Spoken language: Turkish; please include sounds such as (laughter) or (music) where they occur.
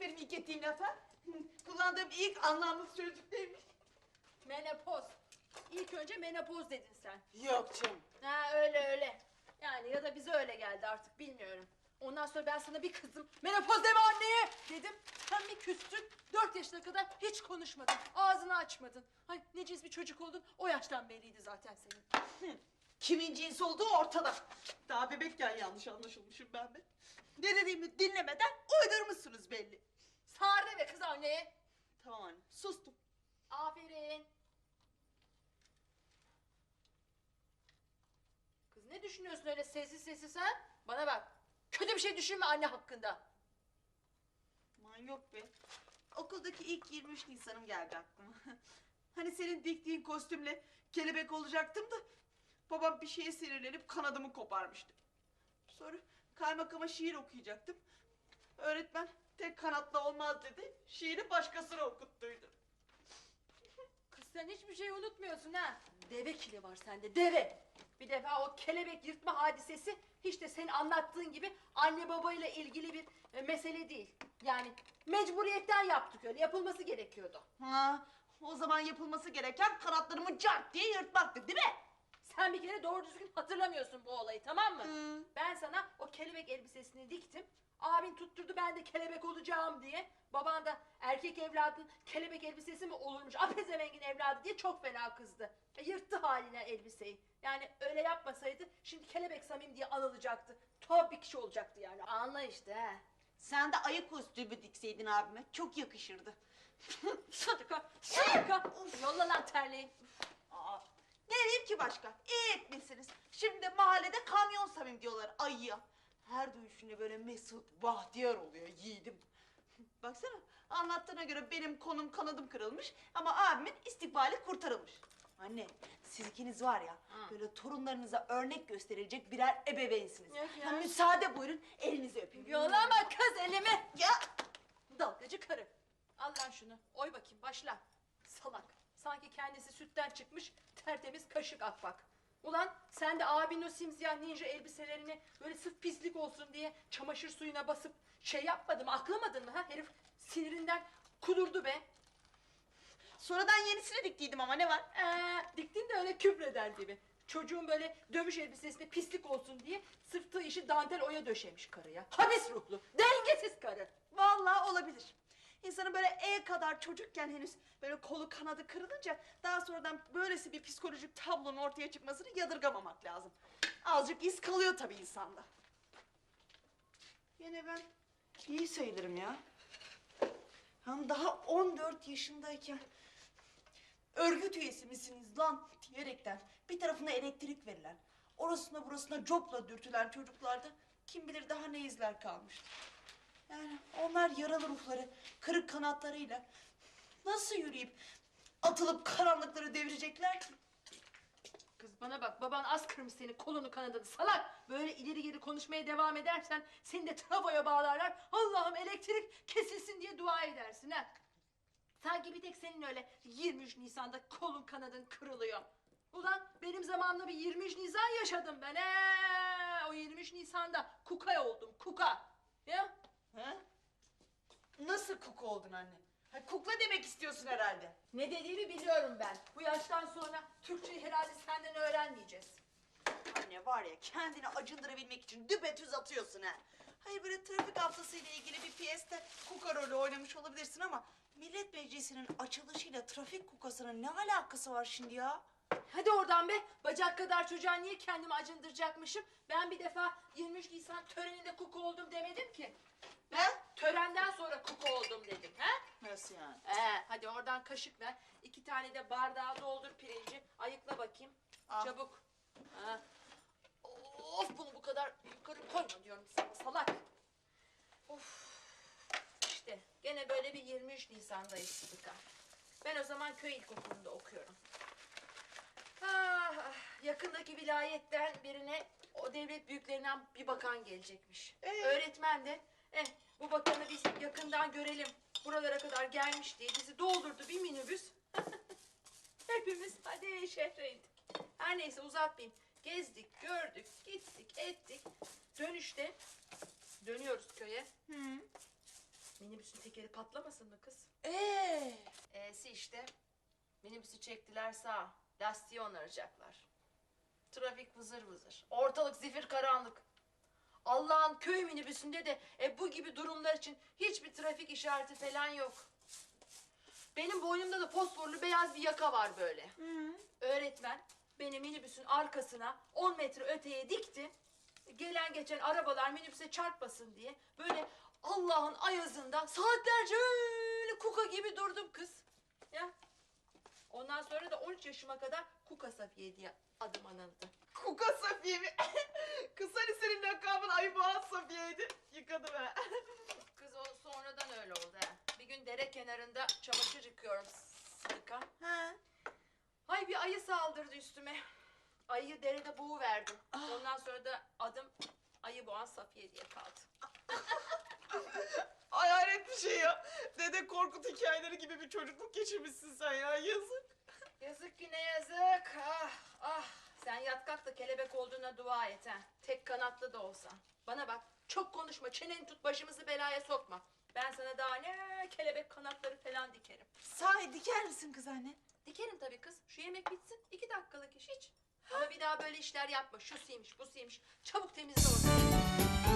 benim ilk ettiğim laf ha? Kullandığım ilk anlamlı sözcük neymiş? Menopoz. İlk önce menopoz dedin sen. Yok canım. Ha öyle öyle. Yani ya da bize öyle geldi artık bilmiyorum. Ondan sonra ben sana bir kızdım. Menopoz deme anneye dedim. Sen bir küstün. Dört yaşına kadar hiç konuşmadın. Ağzını açmadın. Ay ne cins bir çocuk oldun. O yaştan belliydi zaten senin. Kimin cins olduğu ortada. Daha bebekken yanlış anlaşılmışım ben de. Ne dediğimi dinlemeden uydurmuşsunuz belli. Sağır deme kız anneye. Tamam anne sustum. Aferin. Kız ne düşünüyorsun öyle sessiz sessiz ha? Bana bak. Kötü bir şey düşünme anne hakkında. Aman yok be. Okuldaki ilk 23 Nisan'ım geldi aklıma. (laughs) Hani senin diktiğin kostümle kelebek olacaktım da... ...babam bir şeye sinirlenip kanadımı koparmıştı. Sonra kaymakama şiir okuyacaktım. Öğretmen tek kanatla olmaz dedi. Şiiri başkasına okuttuydu. Kız sen hiçbir şey unutmuyorsun ha. Deve kili var sende deve. Bir defa o kelebek yırtma hadisesi hiç de senin anlattığın gibi anne babayla ilgili bir e, mesele değil. Yani mecburiyetten yaptık öyle yapılması gerekiyordu. Ha, o zaman yapılması gereken kanatlarımı cart diye yırtmaktı değil mi? Sen bir kere doğru düzgün hatırlamıyorsun bu olayı tamam mı? Ben sana o kelebek elbisesini diktim. Abin tutturdu ben de kelebek olacağım diye. Baban da erkek evladın kelebek elbisesi mi olurmuş? Apezevengin evladı diye çok fena kızdı. E, yırttı haline elbiseyi. Yani öyle yapmasaydı şimdi kelebek Samim diye anılacaktı. Tuhaf bir kişi olacaktı yani. Anla işte he. Sen de ayı kostümü dikseydin abime çok yakışırdı. (laughs) Sıdıka, sıdıka. Yolla lan terliği. Aa, ne diyeyim ki başka? İyi etmişsiniz. Şimdi mahallede kamyon samim diyorlar ayıya. Her duyuşunda böyle mesut, bahtiyar oluyor yiğidim. Baksana anlattığına göre benim konum kanadım kırılmış ama abimin istikbali kurtarılmış. Anne siz ikiniz var ya böyle torunlarınıza örnek gösterilecek birer ebeveynsiniz. Yok ya. Müsaade buyurun elinizi öpeyim. Yollama kız elimi. Ya Dalgacı karı. Al lan şunu. Oy bakayım başla. Salak. Sanki kendisi sütten çıkmış tertemiz kaşık akbak. Ulan sen de abinin o simsiyah ninja elbiselerini böyle sırf pislik olsun diye çamaşır suyuna basıp şey yapmadın mı aklamadın mı ha? Herif sinirinden kudurdu be. sonradan yenisini diktiydim ama ne var? Ee, diktin de öyle küfreder gibi. Çocuğun böyle dövüş elbisesine pislik olsun diye sırttığı işi dantel oya döşemiş karıya. Habis ruhlu, dengesiz karı. Vallahi olabilir. İnsanın böyle el kadar çocukken henüz böyle kolu kanadı kırılınca daha sonradan böylesi bir psikolojik tablonun ortaya çıkmasını yadırgamamak lazım. Azıcık iz kalıyor tabii insanda. Yine ben iyi sayılırım ya. Hem daha 14 yaşındayken örgüt üyesi misiniz lan diyerekten bir tarafına elektrik verilen, orasına burasına copla dürtülen çocuklarda kim bilir daha ne izler kalmıştı. Yani onlar yaralı ruhları, kırık kanatlarıyla nasıl yürüyüp atılıp karanlıkları devirecekler ki? Kız bana bak baban az kırmış senin kolunu kanadını salak. Böyle ileri geri konuşmaya devam edersen seni de trafoya bağlarlar. Allah'ım elektrik kesilsin diye dua edersin ha. Sanki bir tek senin öyle 23 Nisan'da kolun kanadın kırılıyor. Ulan benim zamanımda bir 23 Nisan yaşadım ben. Ee, o 23 Nisan'da kuka oldum kuka. Ya? Nasıl kuku oldun anne? Ha, kukla demek istiyorsun herhalde. ne dediğimi biliyorum ben. Bu yaştan sonra Türkçeyi herhalde senden öğrenmeyeceğiz. Anne var ya kendini acındırabilmek için düpedüz atıyorsun ha. Hayır böyle trafik haftasıyla ilgili bir piyeste kuka rolü oynamış olabilirsin ama... ...Millet Meclisi'nin açılışıyla trafik kukasının ne alakası var şimdi ya? Hadi oradan be. Bacak kadar çocuğa niye kendimi acındıracakmışım? Ben bir defa 23 Nisan töreninde kuku oldum demedim ki. Ben törenden sonra kuku oldum dedim. He? Nasıl yani? Ee, hadi oradan kaşık ver. İki tane de bardağa doldur pirinci. Ayıkla bakayım. Al. Çabuk. Ha. Of bunu bu kadar yukarı koyma diyorum sana salak. Of. İşte gene böyle bir 23 Nisan'dayız Sıdıka. Ben o zaman köy ilkokulunda okuyorum. Ah, ah, yakındaki vilayetten birine o devlet büyüklerinden bir bakan gelecekmiş. Ee? Öğretmen de eh, bu bakanı biz yakından görelim. Buralara kadar gelmiş diye bizi doldurdu bir minibüs. (laughs) Hepimiz hadi şehre indik. Her neyse uzatmayayım. Gezdik, gördük, gittik, ettik. Dönüşte dönüyoruz köye. Hı. Minibüsün tekeri patlamasın mı kız? Ee, E'si işte. Minibüsü çektiler sağa. Lastiği onaracaklar. Trafik vızır vızır. Ortalık zifir karanlık. Allah'ın köy minibüsünde de e, bu gibi durumlar için hiçbir trafik işareti falan yok. Benim boynumda da fosforlu beyaz bir yaka var böyle. Öğretmen beni minibüsün arkasına 10 metre öteye dikti. Gelen geçen arabalar minibüse çarpmasın diye böyle Allah'ın ayazında saatlerce öyle kuka gibi durdum kız. Ya. Ondan sonra da 13 yaşıma kadar Kuka Safiye diye adım anıldı. Kuka Safiye mi? (laughs) Kız hani senin lakabın Ayboğaz Safiye'ydi. Yıkadım ha. (laughs) Kız o sonradan öyle oldu ha. Bir gün dere kenarında çamaşır yıkıyorum Sıdıka. ha. Ay bir ayı saldırdı üstüme. Ayıyı derede boğuverdim. Ondan sonra da adım Ayı Boğan Safiye diye kaldı. (laughs) Ay hayret bir şey ya. Dede Korkut hikayeleri gibi bir çocukluk geçirmişsin sen ya. Yazık. Yazık ki ne yazık. Ah ah. Sen yat kalk da kelebek olduğuna dua et ha. Tek kanatlı da olsan. Bana bak çok konuşma çeneni tut başımızı belaya sokma. Ben sana daha ne kelebek kanatları falan dikerim. Sahi diker misin kız anne? Dikerim tabii kız. Şu yemek bitsin. iki dakikalık iş hiç. Ama bir daha böyle işler yapma. Şu siymiş, bu siymiş. Çabuk temizle ortalığı.